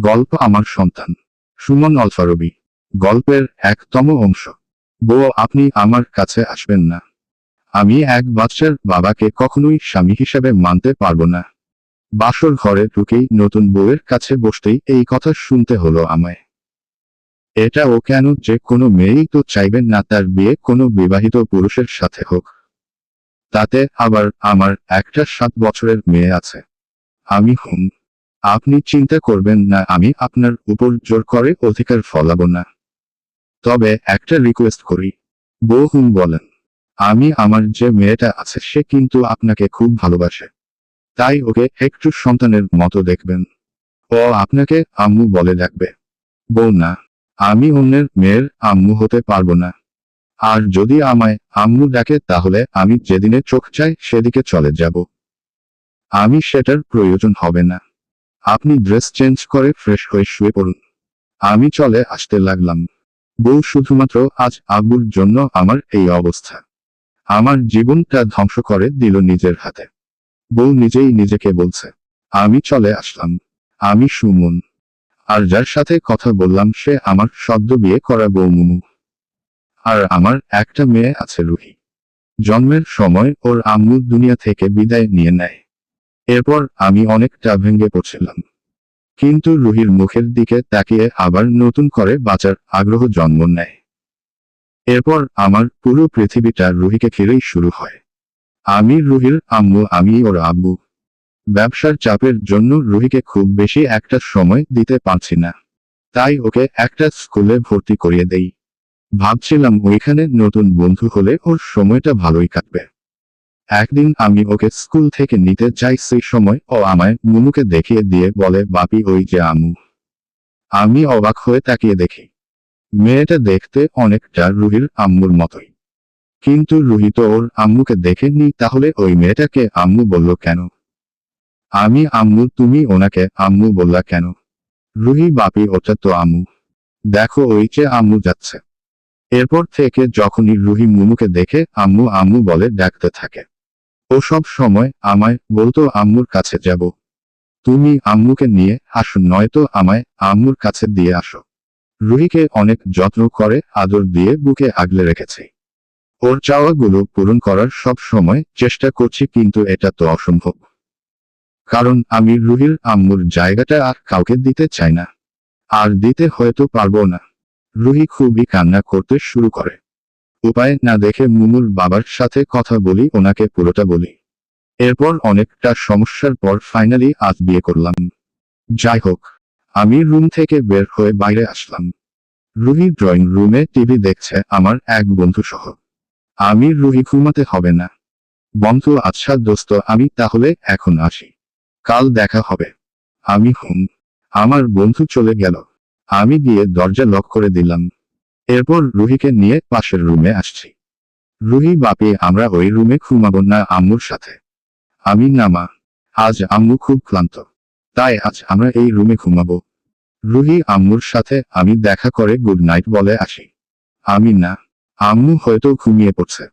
গল্প আমার সন্তান। সুমন অলফারবি গল্পের একতম অংশ। বউ, আপনি আমার কাছে আসবেন না। আমি এক বাচ্চার বাবাকে কখনোই স্বামী হিসেবে মানতে পারব না। বাসর ঘরে ঢুকেই নতুন বউয়ের কাছে বসতেই এই কথা শুনতে হলো আমায়। এটা ও কেন যে কোনো মেয়েই তো চাইবেন না তার বিয়ে কোনো বিবাহিত পুরুষের সাথে হোক। তাতে আবার আমার একটা সাত বছরের মেয়ে আছে। আমি হুম। আপনি চিন্তা করবেন না, আমি আপনার উপর জোর করে অধিকার ফলাবো না। তবে একটা রিকোয়েস্ট করি। বউ হুম বলেন, আমি আমার যে মেয়েটা আছে, সে কিন্তু আপনাকে খুব ভালোবাসে। তাই ওকে একটু সন্তানের মতো দেখবেন। ও আপনাকে আম্মু বলে ডাকবে। বউ না, আমি অন্যের মেয়ের আম্মু হতে পারব না। আর যদি আমায় আম্মু ডাকে, তাহলে আমি যেদিনে চোখ চাই, সেদিকে চলে যাব। আমি সেটার প্রয়োজন হবে না। আপনি ড্রেস চেঞ্জ করে ফ্রেশ হয়ে শুয়ে পড়ুন। আমি চলে আসতে লাগলাম। বউ শুধুমাত্র আজ আব্বুর জন্য আমার এই অবস্থা। আমার জীবনটা ধ্বংস করে দিল নিজের হাতে। বউ নিজেই নিজেকে বলছে, আমি চলে আসলাম। আমি সুমন। আর যার সাথে কথা বললাম সে আমার সদ্য বিয়ে করা বউ মুমু আর আমার একটা মেয়ে আছে রুহি। জন্মের সময় ওর আম্মু দুনিয়া থেকে বিদায় নিয়ে নেয়। এরপর আমি অনেকটা ভেঙে পড়ছিলাম। কিন্তু রুহির মুখের দিকে তাকিয়ে আবার নতুন করে বাঁচার আগ্রহ জন্ম নেয়। এরপর আমার পুরো পৃথিবীটা রুহিকে ঘিরেই শুরু হয়। আমি রুহির আম্মু, আমি ওর আব্বু। ব্যবসার চাপের জন্য রুহিকে খুব বেশি একটা সময় দিতে পারছি না। তাই ওকে একটা স্কুলে ভর্তি করিয়ে দেই। ভাবছিলাম ওইখানে নতুন বন্ধু হলে ওর সময়টা ভালোই কাটবে। একদিন আমি ওকে স্কুল থেকে নিতে চাই সেই সময় ও আমায় মুনুকে দেখিয়ে দিয়ে বলে, বাপি, ওই যে আমু আমি অবাক হয়ে তাকিয়ে দেখি, মেয়েটা দেখতে অনেকটা রুহির আম্মুর মতোই। কিন্তু রুহি তো ওর আম্মুকে দেখেননি তাহলে ওই মেয়েটাকে আম্মু বলল কেন? আমি আম্মু, তুমি ওনাকে আম্মু বললা কেন? রুহি, বাপি, ওটা তো আম্মু। দেখো, ওই যে আম্মু যাচ্ছে। এরপর থেকে যখনই রুহি মুমুকে দেখে আম্মু আম্মু বলে ডাকতে থাকে ও সব সময় আমায় বলতো আম্মুর কাছে যাব। তুমি আম্মুকে নিয়ে আসো, নয়তো আমায় আম্মুর কাছে দিয়ে আসো। রুহিকে অনেক যত্ন করে আদর দিয়ে বুকে আগলে রেখেছে। ওর চাওয়াগুলো পূরণ করার সব সময় চেষ্টা করছি, কিন্তু এটা তো অসম্ভব। কারণ আমি রুহির আম্মুর জায়গাটা আর কাউকে দিতে চাই না। আর দিতে হয়তো পারব না। রুহি খুবই কান্না করতে শুরু করে। উপায় না দেখে মুমুর বাবার সাথে কথা বলি, ওনাকে পুরোটা বলি। এরপর অনেকটা সমস্যার পর ফাইনালি আজ বিয়ে করলাম। যাই হোক, আমি রুম থেকে বের হয়ে বাইরে আসলাম। রুহি ড্রয়িং রুমে টিভি দেখছে আমার এক বন্ধু সহ আমি রুহি ঘুমাতে হবে না। বন্ধু আচ্ছা দোস্ত, আমি তাহলে এখন আসি। কাল দেখা হবে। আমি হুম আমার বন্ধু চলে গেল। আমি গিয়ে দরজা লক করে দিলাম। এরপর রুহিকে নিয়ে পাশের রুমে আসছি। রুহি, বাপি, আমরা ওই রুমে ঘুমাবো না আম্মুর সাথে। আমি, না মা, আজ আম্মু খুব ক্লান্ত। তাই আজ আমরা এই রুমে ঘুমাবো। রুহি আম্মুর সাথে আমি দেখা করে গুড নাইট বলে আসি। আমি, না, আম্মু হয়তো ঘুমিয়ে পড়ছে।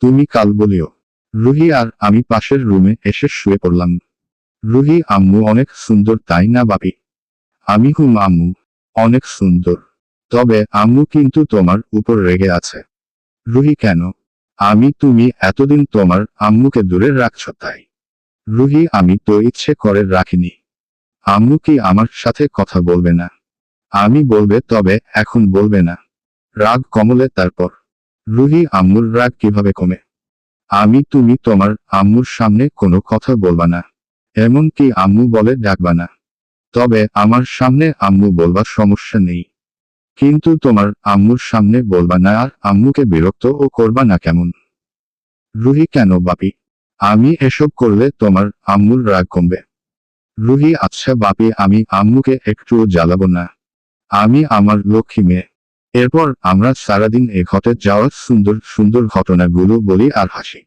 তুমি কাল বলিও। রুহি আর আমি পাশের রুমে এসে শুয়ে পড়লাম। রুহি আম্মু অনেক সুন্দর, তাই না বাপি? আমি, হুম, আম্মু, অনেক সুন্দর। তবে আম্মু কিন্তু তোমার উপর রেগে আছে। রুহি কেন? আমি তুমি এতদিন তোমার আম্মুকে দূরে রাখছ তাই। রুহি, আমি তো ইচ্ছে করে রাখিনি। আম্মু কি আমার সাথে কথা বলবে না? আমি বলবে, তবে এখন বলবে না। রাগ কমলে তারপর। রুহি, আম্মুর রাগ কীভাবে কমে? আমি তুমি তোমার আম্মুর সামনে কোনো কথা বলবা না। এমন কি আম্মু বলে ডাকবা না। তবে আমার সামনে আম্মু বলবার সমস্যা নেই। কিন্তু তোমার আম্মুর সামনে বলবা না, আর আম্মুকে বিরক্ত ও করবা না কেমন? রুহি কেন বাপি? আমি এসব করলে তোমার আম্মুর রাগ কমবে। রুহি আচ্ছা বাপি, আমি আম্মুকে একটুও জ্বালাব না। আমি আমার লক্ষ্মী মেয়ে। এরপর আমরা সারাদিন এ ঘটে যাওয়া সুন্দর সুন্দর ঘটনাগুলো বলি আর হাসি।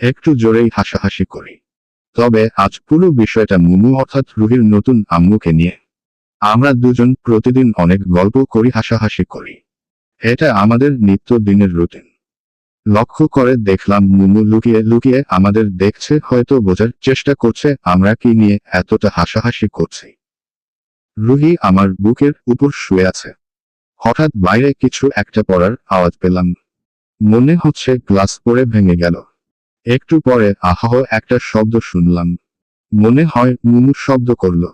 একটু জোরেই হাসাহাসি করি। তবে আজ পুরো বিষয়টা মুমু অর্থাৎ রুহির নতুন আম্মুকে নিয়ে আমরা দুজন প্রতিদিন অনেক গল্প করি, হাসাহাসি করি। এটা আমাদের নিত্য দিনের রুটিন। লক্ষ্য করে দেখলাম মুমু লুকিয়ে লুকিয়ে আমাদের দেখছে, হয়তো বোঝার চেষ্টা করছে, আমরা কি নিয়ে এতটা হাসাহাসি করছি। রুহি আমার বুকের উপর শুয়ে আছে। হঠাৎ বাইরে কিছু একটা পড়ার আওয়াজ পেলাম। মনে হচ্ছে গ্লাস পরে ভেঙে গেল। একটু পরে আহাহ একটা শব্দ শুনলাম। মনে হয় মুমু শব্দ করল।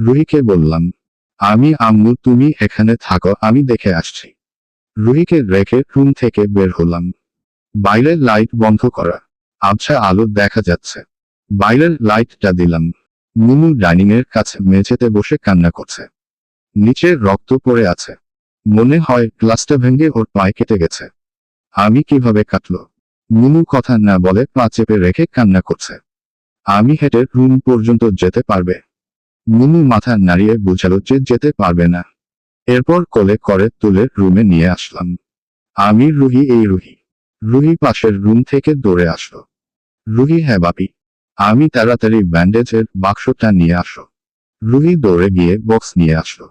রুহিকে বললাম, আমি, আম্মু, তুমি এখানে থাকো, আমি দেখে আসছি। রুহিকে রেখে রুম থেকে বের হলাম। বাইরের লাইট বন্ধ করা। আবছা আলো দেখা যাচ্ছে। বাইরের লাইটটা দিলাম। মুমু ডাইনিং এর কাছে মেঝেতে বসে কান্না করছে। নিচে রক্ত পড়ে আছে। মনে হয় গ্লাসটা ভেঙে ওর পায়ে কেটে গেছে। আমি কীভাবে কাটলো? মুমু কথা না বলে পা চেপে রেখে কান্না করছে। আমি হেঁটে রুম পর্যন্ত যেতে পারবে? মুমু মাথা নাড়িয়ে বুঝালো যে যেতে পারবে না। এরপর কোলে করে তুলে রুমে নিয়ে আসলাম। আমি রুহি, এই রুহি। রুহি পাশের রুম থেকে দৌড়ে আসলো। রুহি হ্যাঁ বাপি। আমি তাড়াতাড়ি ব্যান্ডেজের বাক্সটা নিয়ে আসো। রুহি দৌড়ে গিয়ে বক্স নিয়ে আসলো।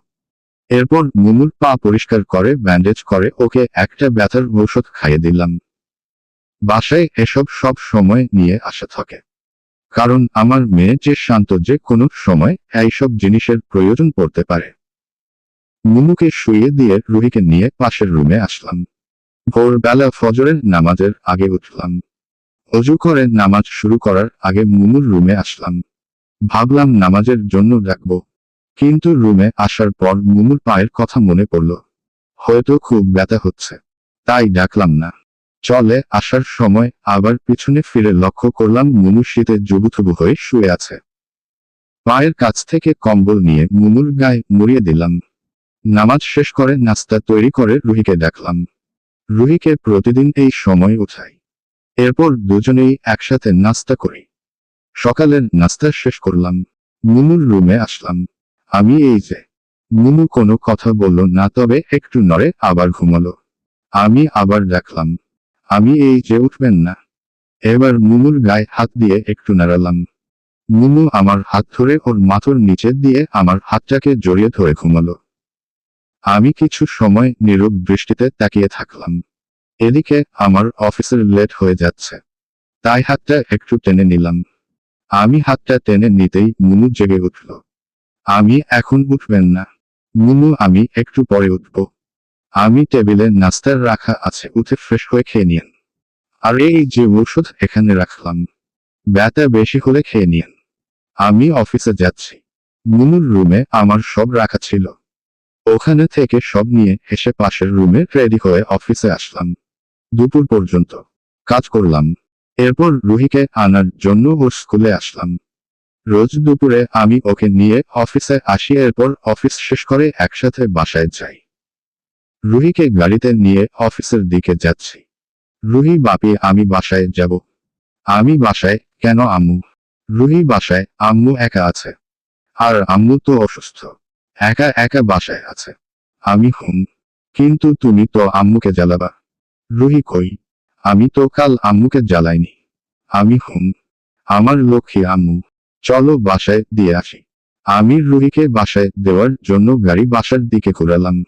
এরপর মুমুর পা পরিষ্কার করে ব্যান্ডেজ করে ওকে একটা ব্যথার ঔষধ খাইয়ে দিলাম। বাসায় এসব সব সময় নিয়ে আসা থাকে। কারণ আমার মেয়ে যে শান্ত যে কোনো সময় এইসব জিনিসের প্রয়োজন পড়তে পারে। মুমুকে শুয়ে দিয়ে রুহিকে নিয়ে পাশের রুমে আসলাম। ভোরবেলা ফজরের নামাজের আগে উঠলাম। অজু করে নামাজ শুরু করার আগে মুমুর রুমে আসলাম। ভাবলাম নামাজের জন্য ডাকব কিন্তু রুমে আসার পর মুমুর পায়ের কথা মনে পড়ল। হয়তো খুব ব্যথা হচ্ছে। তাই ডাকলাম না। চলে আসার সময় আবার পিছনে ফিরে লক্ষ্য করলাম মুমু শীতে জুবুথুবু হয়ে শুয়ে আছে। পায়ের কাছ থেকে কম্বল নিয়ে মুমুর গায়ে মুড়িয়ে দিলাম। নামাজ শেষ করে নাস্তা তৈরি করে রুহিকে দেখলাম। রুহিকে প্রতিদিন এই সময় উঠাই। এরপর দুজনেই একসাথে নাস্তা করি। সকালের নাস্তা শেষ করলাম। মুমুর রুমে আসলাম। আমি এই যে মুমু কোনো কথা বলল না তবে একটু নড়ে আবার ঘুমালো। আমি আবার দেখলাম। আমি এই যে উঠবেন না। এবার মুমুর গায়ে হাত দিয়ে একটু নাড়ালাম। মুমু আমার হাত ধরে ওর মাথুর নিচের দিয়ে আমার হাতটাকে জড়িয়ে ধরে ঘুমালো। আমি কিছু সময় নীরব দৃষ্টিতে তাকিয়ে থাকলাম। এদিকে আমার অফিসের লেট হয়ে যাচ্ছে। তাই হাতটা একটু টেনে নিলাম। আমি হাতটা টেনে নিতেই মুমু জেগে উঠল। আমি এখন উঠবেন না। মুমু, আমি একটু পরে উঠব। আমি টেবিলে নাস্তার রাখা আছে, উঠে ফ্রেশ হয়ে খেয়ে নিয়েন। আর এই যে ওষুধ এখানে রাখলাম। ব্যথা বেশি হলে খেয়ে নিয়েন। আমি অফিসে যাচ্ছি। মুমুর রুমে আমার সব রাখা ছিল। ওখানে থেকে সব নিয়ে এসে পাশের রুমে রেডি হয়ে অফিসে আসলাম। দুপুর পর্যন্ত কাজ করলাম। এরপর রুহিকে আনার জন্য ওর স্কুলে আসলাম। রোজ দুপুরে আমি ওকে নিয়ে অফিসে আসি, এরপর অফিস শেষ করে একসাথে বাসায় যাই। রুহিকে গাড়িতে নিয়ে অফিসের দিকে যাচ্ছি। রুহি, বাপি, আমি বাসায় যাব। আমি বাসায়? কেন আম্মু? রুহি বাসায়, আম্মু একা আছে। আর আম্মু তো অসুস্থ। একা একা বাসায় আছে। আমি হুম কিন্তু তুমি তো আম্মুকে জ্বালাবা। রুহি কই? আমি তো কাল আম্মুকে জ্বালাইনি। আমি হুম আমার লক্ষ্মী আম্মু। চলো বাসায় দিয়ে আসি। আমি রুহিকে বাসায় দেওয়ার জন্য গাড়ি বাসার দিকে ঘুরালাম।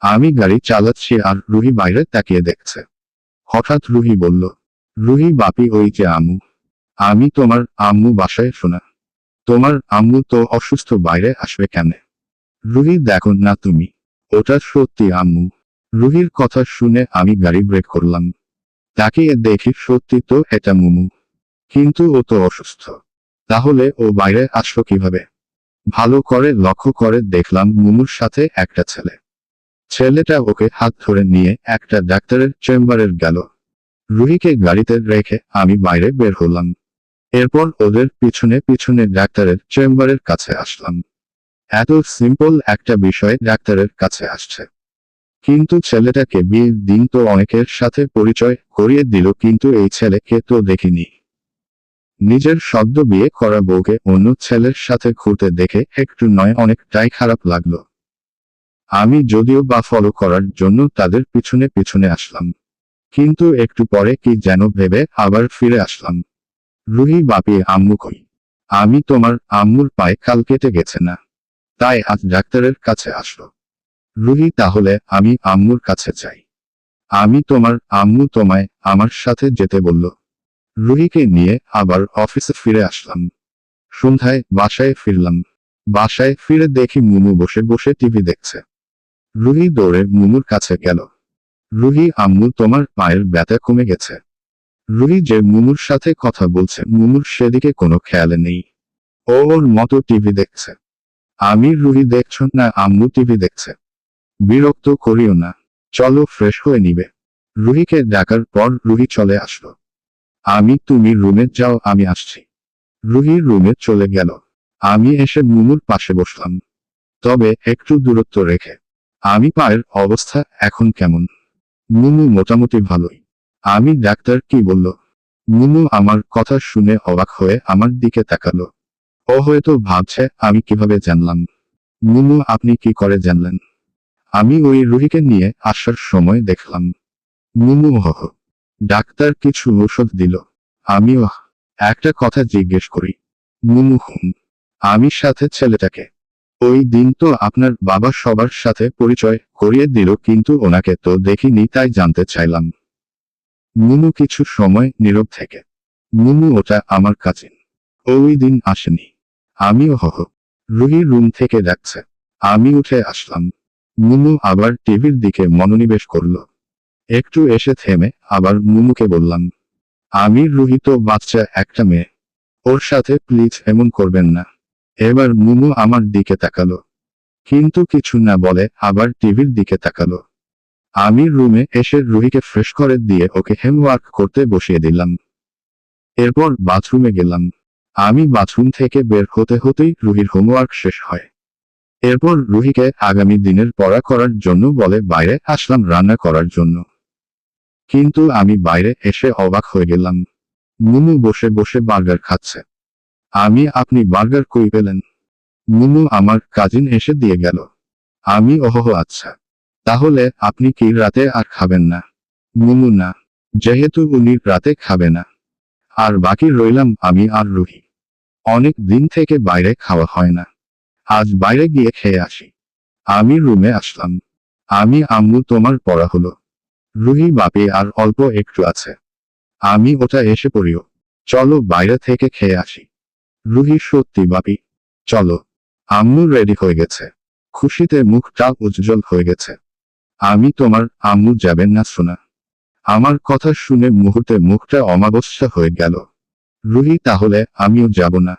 আমি গাড়ি চালাচ্ছি আর রুহি বাইরে তাকিয়ে দেখছে। হঠাৎ রুহি বলল, রুহি বাপি ওই যে আম্মু। আমি তোমার আম্মু বাসায় শোনা। তোমার আম্মু তো অসুস্থ, বাইরে আসবে কেন রুহি, দেখো না তুমি। ওটা সত্যি আম্মু। রুহির কথা শুনে আমি গাড়ি ব্রেক করলাম। তাকিয়ে দেখি সত্যি তো এটা মুমু। কিন্তু ও তো অসুস্থ। তাহলে ও বাইরে আসলো কীভাবে? ভালো করে লক্ষ্য করে দেখলাম মুমুর সাথে একটা ছেলে। ছেলেটা ওকে হাত ধরে নিয়ে একটা ডাক্তারের চেম্বারের গেল। রুহিকে গাড়িতে রেখে আমি বাইরে বের হলাম। এরপর ওদের পিছনে পিছনে ডাক্তারের চেম্বারের কাছে আসলাম। এত সিম্পল একটা বিষয় ডাক্তারের কাছে আসছে। কিন্তু ছেলেটাকে বিয়ের দিন তো অনেকের সাথে পরিচয় করিয়ে দিল, কিন্তু এই ছেলেকে তো দেখিনি। নিজের সদ্য বিয়ে করা বউকে অন্য ছেলের সাথে ঘুরতে দেখে একটু নয়, অনেকটাই খারাপ লাগল। আমি যদিও বা ফলো করার জন্য তাদের পিছনে পিছনে আসলাম। কিন্তু একটু পরে কি যেন ভেবে আবার ফিরে আসলাম। রুহি বাপি, আম্মু কই? আমি তোমার আম্মুর পায়ে কাল কেটে গেছে না? তাই আজ ডাক্তারের কাছে আসলো। রুহি, তাহলে আমি আম্মুর কাছে চাই আমি তোমার আম্মু তোমায় আমার সাথে যেতে বলল। রুহিকে নিয়ে আবার অফিসে ফিরে আসলাম। সন্ধ্যায় বাসায় ফিরলাম। বাসায় ফিরে দেখি মুমু বসে বসে টিভি দেখছে। রুহি দৌড়ে মুমুর কাছে গেল। রুহি, আম্মু, তোমার পায়ের ব্যথা কমে গেছে। রুহি যে মুমুর সাথে কথা বলছে, মুমুর সেদিকে কোনো খেয়াল নেই। ও ওর মতো টিভি দেখছে। আমি রুহি দেখছ না, আম্মু টিভি দেখছে। বিরক্ত করিও না। চলো ফ্রেশ হয়ে নিবে। রুহিকে ডাকার পর রুহি চলে আসলো। আমি, তুমি রুমে যাও, আমি আসছি। রুহি রুমে চলে গেল। আমি এসে মুমুর পাশে বসলাম। তবে একটু দূরত্ব রেখে। আমি পায়ের অবস্থা এখন কেমন? মুমু মোটামুটি ভালোই। আমি ডাক্তার কি বলল? মুমু আমার কথা শুনে অবাক হয়ে আমার দিকে তাকালো। ও হয়তো ভাবছে আমি কীভাবে জানলাম। মুমু আপনি কি করে জানলেন? আমি ওই রুহিকে নিয়ে আসার সময় দেখলাম। মুমু হহ ডাক্তার কিছু ঔষধ দিল। আমিও একটা কথা জিজ্ঞেস করি। মুমু হুম। আমি সাথে ছেলেটাকে ওই দিন তো আপনার বাবা সবার সাথে পরিচয় করিয়ে দিল, কিন্তু ওনাকে তো দেখিনি, তাই জানতে চাইলাম। মুমু কিছু সময় নীরব থেকে। মুমু ওটা আমার কাছে ওই দিন আসেনি। আমিও হহ রুহি রুম থেকে ডাকছে আমি উঠে আসলাম। মুমু আবার টিভির দিকে মনোনিবেশ করল। একটু এসে থেমে আবার মুমুকে বললাম, আমি রুহি তো বাচ্চা একটা মেয়ে। ওর সাথে প্লিজ এমন করবেন না। এবার মুমু আমার দিকে তাকালো। কিন্তু কিছু না বলে আবার টিভির দিকে তাকালো। আমি রুমে এসে রুহিকে ফ্রেশ করে দিয়ে ওকে হেমওয়ার্ক করতে বসিয়ে দিলাম। এরপর বাথরুমে গেলাম। আমি বাথরুম থেকে বের হতে হতেই রুহির হোমওয়ার্ক শেষ হয়। এরপর রুহিকে আগামী দিনের পড়া করার জন্য বলে বাইরে আসলাম রান্না করার জন্য। কিন্তু আমি বাইরে এসে অবাক হয়ে গেলাম। মুমু বসে বসে বার্গার খাচ্ছে। আমি আপনি বার্গার কই পেলেন? মুনু আমার কাজিন এসে দিয়ে গেল। আমি ওহো আচ্ছা। তাহলে আপনি কি রাতে আর খাবেন না? মুমু না। যেহেতু উনি রাতে খাবে না। আর বাকি রইলাম আমি আর রুহি। অনেক দিন থেকে বাইরে খাওয়া হয় না। আজ বাইরে গিয়ে খেয়ে আসি। আমি রুমে আসলাম। আমি আম্মু তোমার পড়া হলো। রুহি বাপে আর অল্প একটু আছে। আমি ওটা এসে পড়িও। চলো বাইরে থেকে খেয়ে আসি। রুহি সত্যি বাপি। চলো। আম্মু রেডি হয়ে গেছে। খুশিতে মুখটা উজ্জ্বল হয়ে গেছে। আমি তোমার আম্মু যাবেন না শোনা আমার কথা শুনে মুহূর্তে মুখটা অমাবস্যা হয়ে গেল। রুহি, তাহলে আমিও যাব না।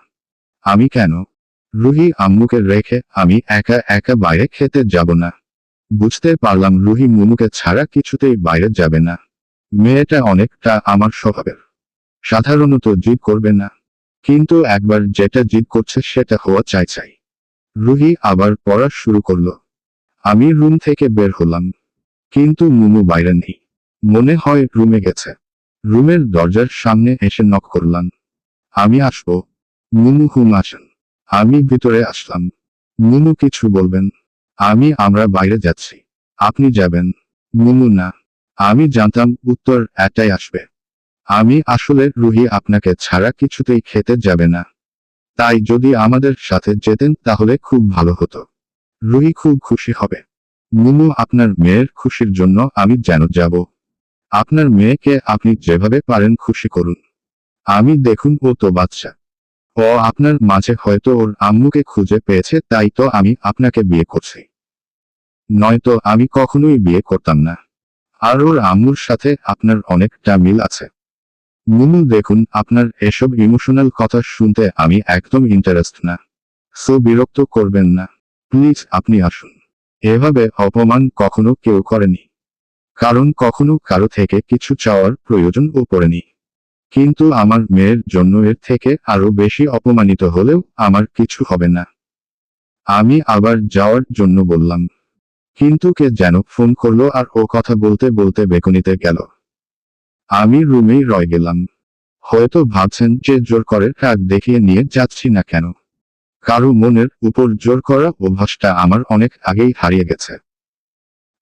আমি কেন? রুহি আম্মুকে রেখে আমি একা একা বাইরে খেতে যাব না। বুঝতে পারলাম রুহি মুমুকে ছাড়া কিছুতেই বাইরে যাবে না। মেয়েটা অনেকটা আমার স্বভাবের। সাধারণত জিদ করবে না। কিন্তু একবার যেটা জিদ করছে সেটা হওয়া চাই চাই। রুহি আবার পড়া শুরু করল। আমি রুম থেকে বের হলাম। কিন্তু মুমু বাইরে নেই। মনে হয় রুমে গেছে। রুমের দরজার সামনে এসে নক করলাম। আমি আসব। মুমু হুম আসেন। আমি ভিতরে আসলাম। মুমু কিছু বলবেন। আমি আমরা বাইরে যাচ্ছি। আপনি যাবেন। মুমু না। আমি জানতাম উত্তর এটাই আসবে। আমি আসলে রুহি আপনাকে ছাড়া কিছুতেই খেতে যাবে না। তাই যদি আমাদের সাথে যেতেন তাহলে খুব ভালো হতো। রুহি খুব খুশি হবে। মুমু আপনার মেয়ের খুশির জন্য আমি যেন যাব। আপনার মেয়েকে আপনি যেভাবে পারেন খুশি করুন। আমি দেখুন ও তো বাচ্চা। ও আপনার মাঝে হয়তো ওর আম্মুকে খুঁজে পেয়েছে তাই তো আমি আপনাকে বিয়ে করছি। নয়তো আমি কখনোই বিয়ে করতাম না। আর ওর আম্মুর সাথে আপনার অনেকটা মিল আছে। মুমু দেখুন, আপনার এসব ইমোশনাল কথা শুনতে আমি একদম ইন্টারেস্ট না। সো বিরক্ত করবেন না। প্লিজ আপনি আসুন। এভাবে অপমান কখনো কেউ করেনি। কারণ কখনো কারও থেকে কিছু চাওয়ার প্রয়োজনও পড়েনি। কিন্তু আমার মেয়ের জন্য এর থেকে আরও বেশি অপমানিত হলেও আমার কিছু হবে না। আমি আবার যাওয়ার জন্য বললাম। কিন্তু কে যেন ফোন করল আর ও কথা বলতে বলতে বেকুনিতে গেল। আমি রুমেই রয়ে গেলাম। হয়তো ভাবছেন যে জোর করে রাগ দেখিয়ে নিয়ে যাচ্ছি না কেন। কারও মনের উপর জোর করা অভ্যাসটা আমার অনেক আগেই হারিয়ে গেছে।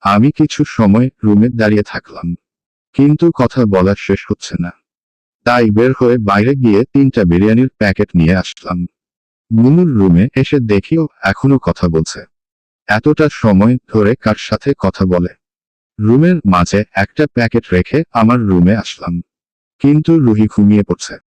আমি কিছু সময় রুমে দাঁড়িয়ে থাকলাম। কিন্তু কথা বলা শেষ হচ্ছে না। তাই বের হয়ে বাইরে গিয়ে তিনটা বিরিয়ানির প্যাকেট নিয়ে আসলাম। মুনুর রুমে এসে দেখিও এখনও কথা বলছে। এতটা সময় ধরে কার সাথে কথা বলে? রুমের মাঝে একটা প্যাকেট রেখে আমার রুমে আসলাম। কিন্তু রুহি ঘুমিয়ে পড়ছে।